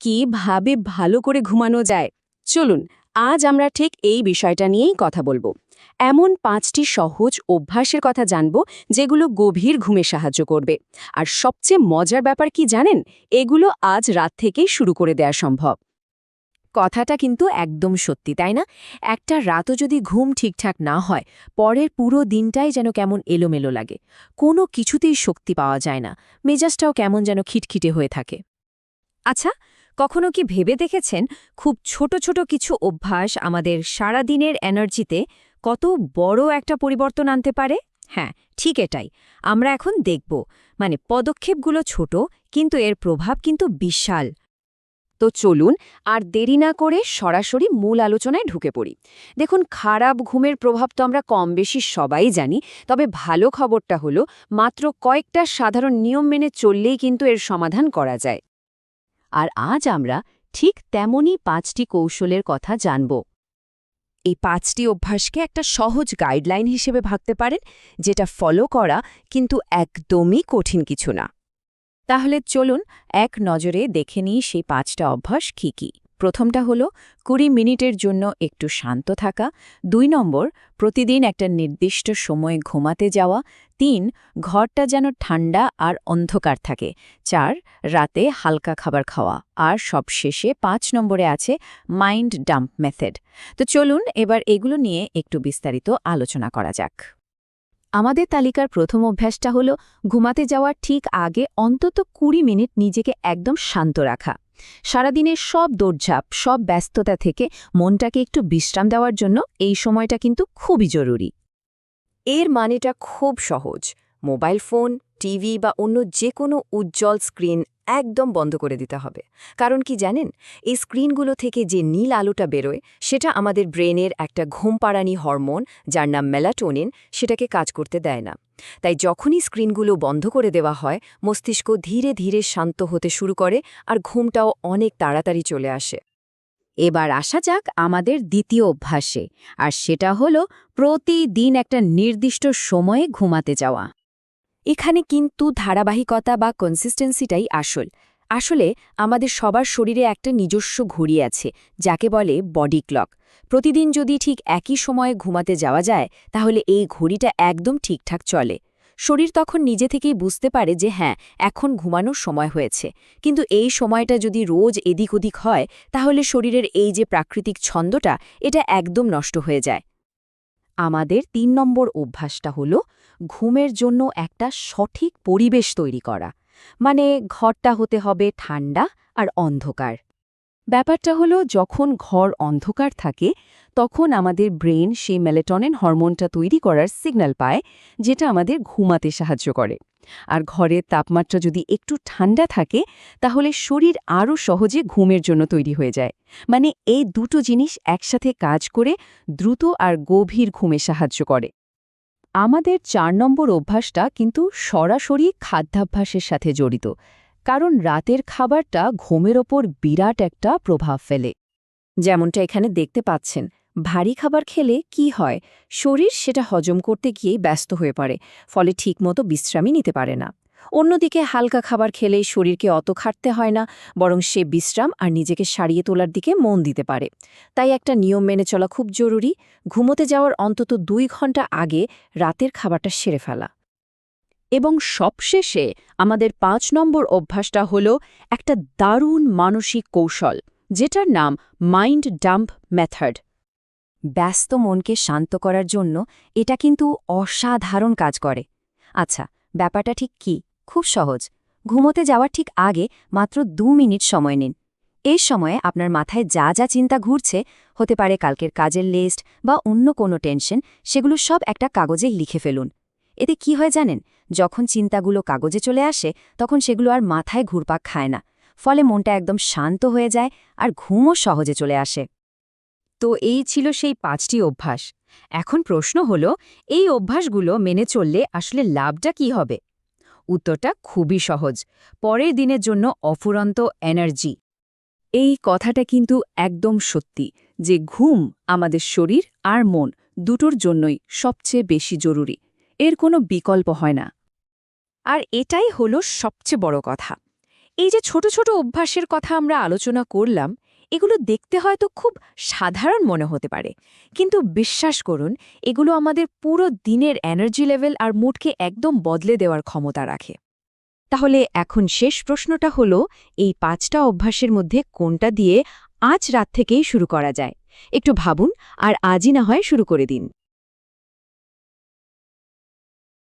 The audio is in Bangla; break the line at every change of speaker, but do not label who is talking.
কীভাবে ভালো করে ঘুমানো যায়? চলুন, আজ আমরা ঠিক এই বিষয়টা নিয়েই কথা বলব। এমন পাঁচটি সহজ অভ্যাসের কথা জানব যেগুলো গভীর ঘুমে সাহায্য করবে। আর সবচেয়ে মজার ব্যাপার কি জানেন? এগুলো আজ রাত থেকেই শুরু করে দেয়া সম্ভব।
কথাটা কিন্তু একদম সত্যি, তাই না? একটা রাতও যদি ঘুম ঠিকঠাক না হয়, পরের পুরো দিনটাই যেন কেমন এলোমেলো লাগে। কোনো কিছুতেই শক্তি পাওয়া যায় না। মেজাজটাও কেমন যেন খিটখিটে হয়ে থাকে। আচ্ছা কখনো কি ভেবে দেখেছেন খুব ছোট ছোট কিছু অভ্যাস আমাদের সারাদিনের এনার্জিতে কত বড় একটা পরিবর্তন আনতে পারে? হ্যাঁ ঠিক এটাই। আমরা এখন দেখব। মানে পদক্ষেপগুলো ছোট, কিন্তু এর প্রভাব কিন্তু বিশাল।
তো চলুন আর দেরি না করে সরাসরি মূল আলোচনায় ঢুকে পড়ি। দেখুন, খারাপ ঘুমের প্রভাব তো আমরা কম বেশি সবাই জানি, তবে ভালো খবরটা হলো, মাত্র কয়েকটা সাধারণ নিয়ম মেনে চললেই কিন্তু এর সমাধান করা যায়। আর আজ আমরা ঠিক তেমনই পাঁচটি কৌশলের কথা জানব।
এই পাঁচটি অভ্যাসকে একটা সহজ গাইডলাইন হিসেবে ভাবতে পারেন, যেটা ফলো করা কিন্তু একদমই কঠিন কিছু না। তাহলে চলুন এক নজরে দেখে নিই সেই পাঁচটা অভ্যাস কী কী। প্রথমটা হলো, কুড়ি মিনিটের জন্য একটু শান্ত থাকা। দুই নম্বর, প্রতিদিন একটা নির্দিষ্ট সময়ে ঘুমাতে যাওয়া। তিন, ঘরটা যেন ঠান্ডা আর অন্ধকার থাকে। চার, রাতে হালকা খাবার খাওয়া। আর সবশেষে পাঁচ নম্বরে আছে মাইন্ড ডাম্প মেথড। তো চলুন এবার এগুলো নিয়ে একটু বিস্তারিত আলোচনা করা যাক। আমাদের তালিকার প্রথম অভ্যাসটা হলো, ঘুমাতে যাওয়ার ঠিক আগে অন্তত কুড়ি মিনিট নিজেকে একদম শান্ত রাখা। সারাদিনের সব দৌড়ঝাঁপ, সব ব্যস্ততা থেকে মনটাকে একটু বিশ্রাম দেওয়ার জন্য এই সময়টা কিন্তু খুবই জরুরি। এর মানেটা খুব সহজ। মোবাইল ফোন, টিভি বা অন্য যে কোনো উজ্জ্বল স্ক্রিন একদম বন্ধ করে দিতে হবে। কারণ কি জানেন? এই স্ক্রিনগুলো থেকে যে নীল আলোটা বেরোয়, সেটা আমাদের ব্রেনের একটা ঘুমপাড়ানি হরমোন যার নাম মেলাটোনিন, সেটাকে কাজ করতে দেয় না। তাই যখনই স্ক্রিনগুলো বন্ধ করে দেওয়া হয়, মস্তিষ্ক ধীরে ধীরে শান্ত হতে শুরু করে আর ঘুমটাও অনেক তাড়াতাড়ি চলে আসে।
এবার আসা যাক আমাদের দ্বিতীয় অভ্যাসে, আর সেটা হল প্রতিদিন একটা নির্দিষ্ট সময়ে ঘুমাতে যাওয়া।
এখানে কিন্তু ধারাবাহিকতা বা কনসিস্টেন্সিটাই আসল। আসলে আমাদের সবার শরীরে একটা নিজস্ব ঘড়ি আছে, যাকে বলে বডি ক্লক। প্রতিদিন যদি ঠিক একই সময়ে ঘুমাতে যাওয়া যায়, তাহলে এই ঘড়িটা একদম ঠিকঠাক চলে। শরীর তখন নিজে থেকেই বুঝতে পারে যে হ্যাঁ এখন ঘুমানোর সময় হয়েছে। কিন্তু এই সময়টা যদি রোজ এদিক ওদিক হয়, তাহলে শরীরের এই যে প্রাকৃতিক ছন্দটা, এটা একদম নষ্ট হয়ে যায়।
আমাদের তিন নম্বর অভ্যাসটা হলো ঘুমের জন্য একটা সঠিক পরিবেশ তৈরি করা। মানে ঘরটা হতে হবে ঠান্ডা আর অন্ধকার। ব্যাপারটা হলো, যখন ঘর অন্ধকার থাকে, তখন আমাদের ব্রেন সেই মেলেটনিন হরমোনটা তৈরি করার সিগন্যাল পায়, যেটা আমাদের ঘুমাতে সাহায্য করে। আর ঘরের তাপমাত্রা যদি একটু ঠান্ডা থাকে, তাহলে শরীর আরও সহজে ঘুমের জন্য তৈরি হয়ে যায়। মানে এই দুটো জিনিস একসাথে কাজ করে দ্রুত আর গভীর ঘুমে সাহায্য করে। আমাদের চার নম্বর অভ্যাসটা কিন্তু সরাসরি খাদ্যাভ্যাসের সাথে জড়িত, কারণ রাতের খাবারটা ঘুমের ওপর বিরাট একটা প্রভাব ফেলে।
যেমনটা এখানে দেখতে পাচ্ছেন, ভারী খাবার খেলে কি হয়, শরীর সেটা হজম করতে গিয়েই ব্যস্ত হয়ে পড়ে, ফলে ঠিকমতো বিশ্রামই নিতে পারে না। অন্যদিকে হালকা খাবার খেলে শরীরকে অত খাটতে হয় না, বরং সে বিশ্রাম আর নিজেকে সারিয়ে তোলার দিকে মন দিতে পারে। তাই একটা নিয়ম মেনে চলা খুব জরুরি। ঘুমোতে যাওয়ার অন্তত দুই ঘণ্টা আগে রাতের খাবারটা সেরে ফেলা।
এবং সবশেষে আমাদের পাঁচ নম্বর অভ্যাসটা হল একটা দারুণ মানসিক কৌশল, যেটার নাম মাইন্ড ডাম্প মেথড।
ব্যস্ত মনকে শান্ত করার জন্য এটা কিন্তু অসাধারণ কাজ করে। আচ্ছা ব্যাপারটা ঠিক কি? খুব সহজ। ঘুমোতে যাওয়ার ঠিক আগে মাত্র দু মিনিট সময় নিন। এই সময়ে আপনার মাথায় যা যা চিন্তা ঘুরছে, হতে পারে কালকের কাজের লিস্ট বা অন্য কোনো টেনশন সেগুলো সব একটা কাগজে লিখে ফেলুন। এতে কি হয় জানেন? যখন চিন্তাগুলো কাগজে চলে আসে, তখন সেগুলো আর মাথায় ঘুরপাক খায় না। ফলে মনটা একদম শান্ত হয়ে যায় আর ঘুমও সহজে চলে আসে।
তো এই ছিল সেই পাঁচটি অভ্যাস। এখন প্রশ্ন হল, এই অভ্যাসগুলো মেনে চললে আসলে লাভটা কি হবে? উত্তরটা খুবই সহজ। পরের দিনের জন্য অফুরন্ত এনার্জি। এই কথাটা কিন্তু একদম সত্যি যে ঘুম আমাদের শরীর আর মন দুটোর জন্যই সবচেয়ে বেশি জরুরি। এর কোনো বিকল্প হয় না। আর এটাই হলো সবচেয়ে বড় কথা। এই যে ছোট ছোট অভ্যাসের কথা আমরা আলোচনা করলাম এগুলো দেখতে হয়তো খুব সাধারণ মনে হতে পারে। কিন্তু বিশ্বাস করুন, এগুলো আমাদের পুরো দিনের এনার্জি লেভেল আর মুডকে একদম বদলে দেওয়ার ক্ষমতা রাখে।
তাহলে এখন শেষ প্রশ্নটা হলো, এই পাঁচটা অভ্যাসের মধ্যে কোনটা দিয়ে আজ রাত থেকেই শুরু করা যায়? একটু ভাবুন, আর আজই না হয় শুরু করে দিন।